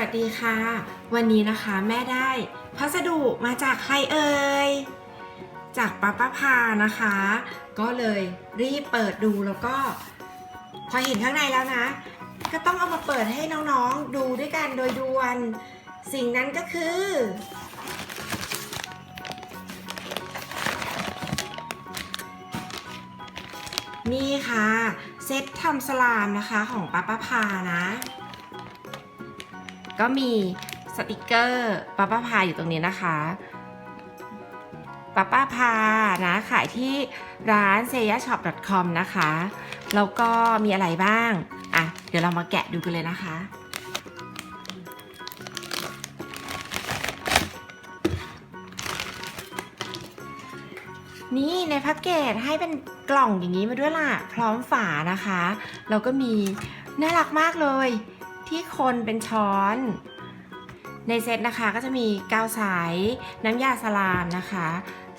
วัสดีค่ะ วันนี้นะคะแม่ได้พัสดุมาจากใครเอ่ย จากป้าป้าพานะคะ ก็เลยรีบเปิดดูแล้วก็ พอเห็นข้างในแล้วนะ ก็ต้องเอามาเปิดให้น้องๆดูด้วยกันโดยด่วน สิ่งนั้นก็คือ นี่ค่ะ เซตทำสลามนะคะของป้าป้าพานะ ก็มีสติกเกอร์ป้าป้าพาอยู่ตรงนี้นะคะป้าป้าพานะขายที่ร้าน s e y a s h o p c o m นะคะ แล้วก็มีอะไรบ้าง อะ เดี๋ยวเรามาแกะดูกันเลยนะคะ นี่ในแพ็กเกจให้เป็นกล่องอย่างนี้มาด้วยล่ะ พร้อมฝานะคะ แล้วก็มีน่ารักมากเลย ที่คนเป็นช้อน ในเซตนะคะก็จะมีกาวใสน้ำยาสลามนะคะ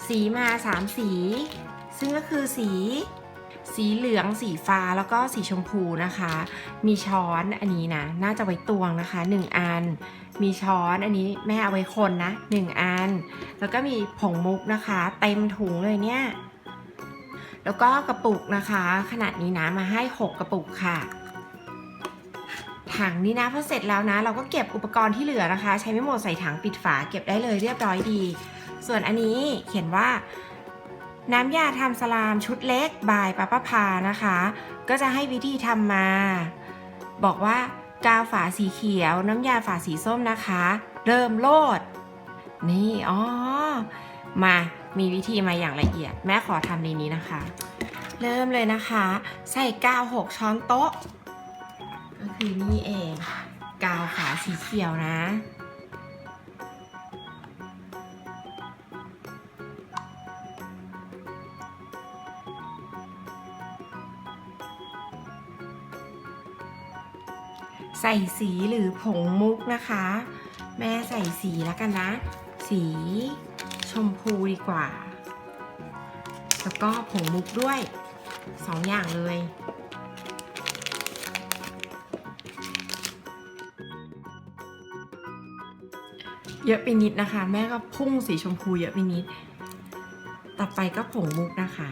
สีมา 3 สี ซึ่งก็คือสี สีเหลืองสีฟ้าแล้วก็สีชมพูนะคะ มีช้อนอันนี้นะน่าจะไว้ตวงนะคะ 1 อัน มีช้อนอันนี้แม่เอาไว้คนนะ 1 อัน แล้วก็มีผงมุกนะคะ เต็มถุงเลยเนี่ยแล้วก็กระปุกนะคะ ขนาดนี้นะมาให้ 6 กระปุกค่ะ ถังนี้นะพอเสร็จแล้วนะ เราก็เก็บอุปกรณ์ที่เหลือนะคะ ใช้ไม่หมดใส่ถังปิดฝาเก็บได้เลยเรียบร้อยดี ส่วนอันนี้เขียนว่า น้ำยาทำสลามชุดเล็กบายป้าป้าพานะคะ ก็จะให้วิธีทำมา บอกว่ากาวฝาสีเขียว น้ำยาฝาสีส้มนะคะ เริ่มโลด นี่อ๋อมามีวิธีมาอย่างละเอียด แม่ขอทำในนี้นะคะ เริ่มเลยนะคะ ใส่กาว6ช้อนโต๊ะ ก็คือนี่เอง กาวฝาสีเขียวนะ ใส่สีหรือผงมุกนะคะ แม่ใส่สีแล้วกันนะ สีชมพูดีกว่า แล้วก็ผงมุกด้วยสองอย่างเลย เยอะไปนิดนะคะ แม่ก็พุ่งสีชมพูเยอะไปนิด ต่อไปก็ผงมุกนะคะ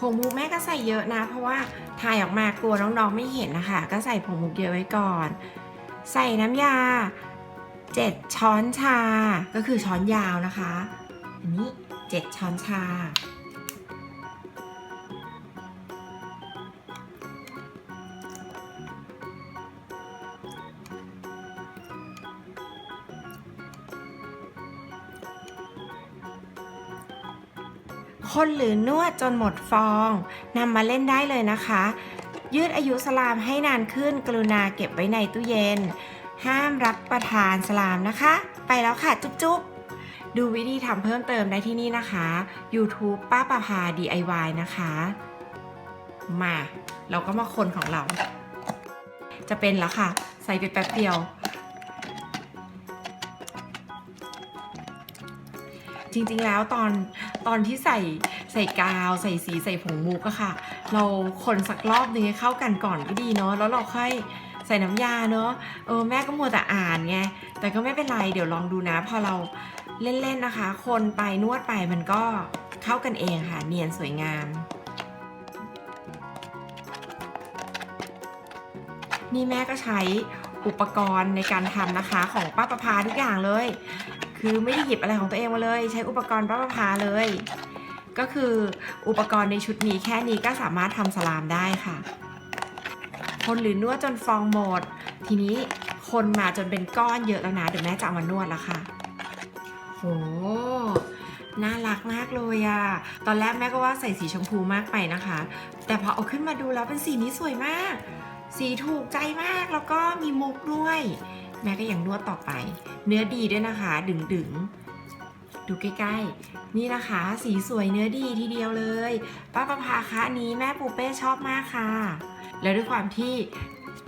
ผงมุกแม่ก็ใส่เยอะนะ เพราะว่าถ่ายออกมากลัวน้องๆไม่เห็นนะคะ ก็ใส่ผงมุกเยอะไว้ก่อน ใส่น้ำยา 7 ช้อนชา ก็คือช้อนยาวนะคะ อันนี้ 7 ช้อนชา คนหรือนวดจนหมดฟองนำมาเล่นได้เลยนะคะ ยืดอายุสลามให้นานขึ้นกรุณาเก็บไว้ในตู้เย็น ห้ามรับประทานสลามนะคะ ไปแล้วค่ะ จุ๊บๆ ดูวิธีทำเพิ่มเติมได้ที่นี่นะคะ YouTube ป้าประภา DIY นะคะ มา เราก็มาคนของเรา จะเป็นแล้วค่ะ ใส่ไปแป๊บเดียว จริงๆแล้วตอนตอนที่ใส่ใส่กาวใส่สีใส่ผงมุกอะค่ะ เราคนสักรอบนึงให้เข้ากันก่อนก็ดีเนาะแล้วเราค่อย ใส่น้ำยาเนาะเออแม่ก็มัวแต่อ่านไงแต่ก็ไม่เป็นไรเดี๋ยวลองดูนะ พอเราเล่นๆนะคะ คนไปนวดไปมันก็เข้ากันเองค่ะ เนียนสวยงาม นี่แม่ก็ใช้อุปกรณ์ในการทำนะคะของป้าประภาทุกอย่างเลย คือไม่ได้หยิบอะไรของตัวเองมาเลย ใช้อุปกรณ์ป้าประภาเลย ก็คืออุปกรณ์ในชุดนี้แค่นี้ก็สามารถทำสลามได้ค่ะ คนหรือนวดจนฟองหมด ทีนี้คนมาจนเป็นก้อนเยอะแล้วนะเดี๋ยวแม่จะเอามานวดแล้วค่ะโหน่ารักมากเลยอะตอนแรกแม่ก็ว่าใส่สีชมพูมากไปนะคะ แต่พอเอาขึ้นมาดูแล้วเป็นสีนี้สวยมาก สีถูกใจมากแล้วก็มีมุกด้วย แม่ก็ยังนวดต่อไป เนื้อดีด้วยนะคะ ดึงดึงดูใกล้ๆ นี่นะคะ สีสวยเนื้อดีทีเดียวเลย ป้าประภาคะนนี้แม่ปูเป้ชอบมากค่ะ แล้วด้วยความที่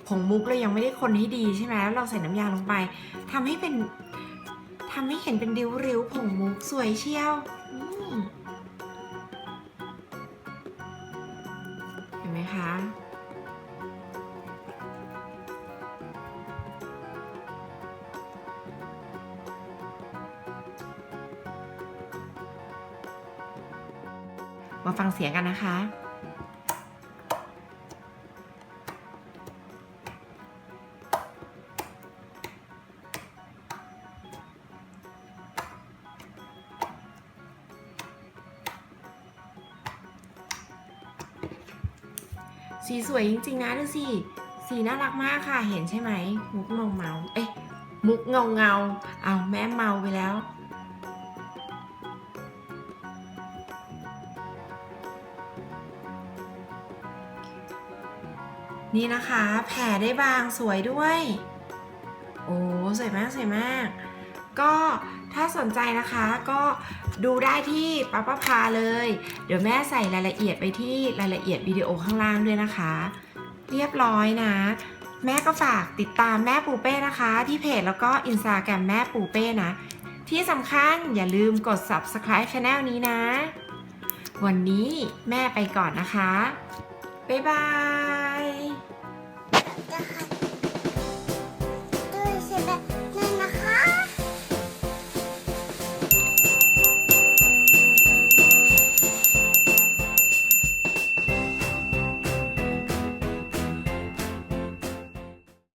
ผงมุกเรายังไม่ได้คนให้ดีใช่ไหมแล้วเราใส่น้ำยาลงไปทำให้เป็นทำให้เห็นเป็นริ้วๆผงมุกสวยเชียวเห็นไหมคะมาฟังเสียงกันนะคะ สีสวยจริงๆนะดูสิ สีน่ารักมากค่ะ เห็นใช่ไหม มุกเงาเมาเอ๊ะ มุกเงาเงาเอาแม่เมาไปแล้ว นี่นะคะ แผ่ได้บางสวยด้วย โอ้ สวยมากสวยมาก ก็ ถ้าสนใจนะคะก็ดูได้ที่ป้าป้าพาเลย เดี๋ยวแม่ใส่รายละเอียดไปที่รายละเอียดวิดีโอข้างล่างด้วยนะคะ เรียบร้อยนะ แม่ก็ฝากติดตามแม่ปูเป้นะคะ ที่เพจแล้วก็อินสตาแกรมแม่ปูเป้นะ ที่สำคัญอย่าลืมกด subscribe channel นี้นะ วันนี้แม่ไปก่อนนะคะ บ๊ายบาย